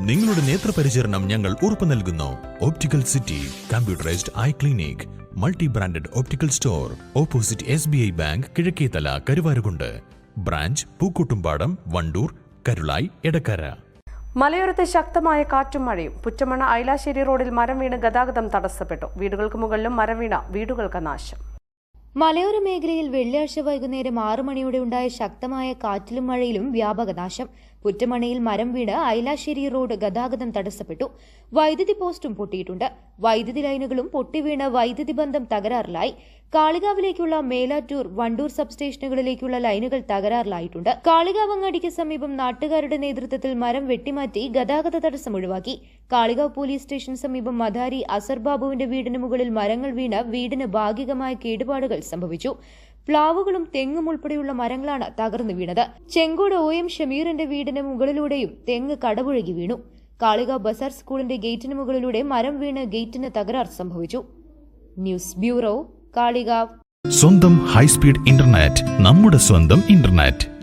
നിങ്ങളുടെ നേത്രപരിചരണം ഞങ്ങൾ ഉറപ്പു നൽകുന്നു. Optical city computerised eye clinic multi branded optical store opposite S B I bank Kizhakkethala Karuvarakundu. Branch Pookkottumpadam Wandoor Karulai Edakkara മലയോരത്ത് ശക്തമായ കാറ്റും മഴയും. പുറ്റമണ ഐലാശ്ശേരി റോഡിൽ മരം വീണ് ഗതാഗതം തടസ്സപ്പെട്ടു. വീടുകൾക്ക് മുകളിലും മരം വീണ വീടുകൾക്ക് നാശം. മലയോര മേഖലയിൽ വെള്ളിയാഴ്ച വൈകുന്നേരം ആറു മണിയോടെ ഉണ്ടായ ശക്തമായ കാറ്റിലും മഴയിലും വ്യാപക നാശം. പുറ്റമണയിൽ മരം വീണ് ഐലാശ്ശേരി റോഡ് ഗതാഗതം തടസ്സപ്പെട്ടു. വൈദ്യുതി പോസ്റ്റും പൊട്ടിയിട്ടുണ്ട്. വൈദ്യുതി ലൈനുകളും പൊട്ടിവീണ് വൈദ്യുതി ബന്ധം തകരാറിലായി. കാളികാവിലേക്കുള്ള മേലാറ്റൂർ വണ്ടൂർ സബ്സ്റ്റേഷനുകളിലേക്കുള്ള ലൈനുകൾ തകരാറിലായിട്ടുണ്ട്. കാളികാവ് അങ്ങാടിക്ക് സമീപം നാട്ടുകാരുടെ നേതൃത്വത്തിൽ മരം വെട്ടിമാറ്റി ഗതാഗത തടസ്സം ഒഴിവാക്കി. കാളികാവ് പോലീസ് സ്റ്റേഷൻ സമീപം മധാരി അസർ ബാബുവിന്റെ വീടിന് മുകളിൽ മരങ്ങൾ വീണ് വീടിന് ഭാഗികമായ കേടുപാടുകൾ സംഭവിച്ചു. പ്ലാവുകളും തെങ്ങും ഉൾപ്പെടെയുള്ള മരങ്ങളാണ് തകർന്നു വീണത്. ചെങ്കോട് ഒ എം ഷമീറിന്റെ വീടിന് മുകളിലൂടെയും തെങ്ങ് കടപുഴകി വീണു. കാളികാവ് ബസാർ സ്കൂളിന്റെ ഗേറ്റിന് മുകളിലൂടെ മരം വീണ് ഗേറ്റിന് തകരാർ സംഭവിച്ചു. News bureau Kalikavu. സ്വന്തം ഹൈസ്പീഡ് ഇന്റർനെറ്റ് നമ്മുടെ സ്വന്തം ഇന്റർനെറ്റ്.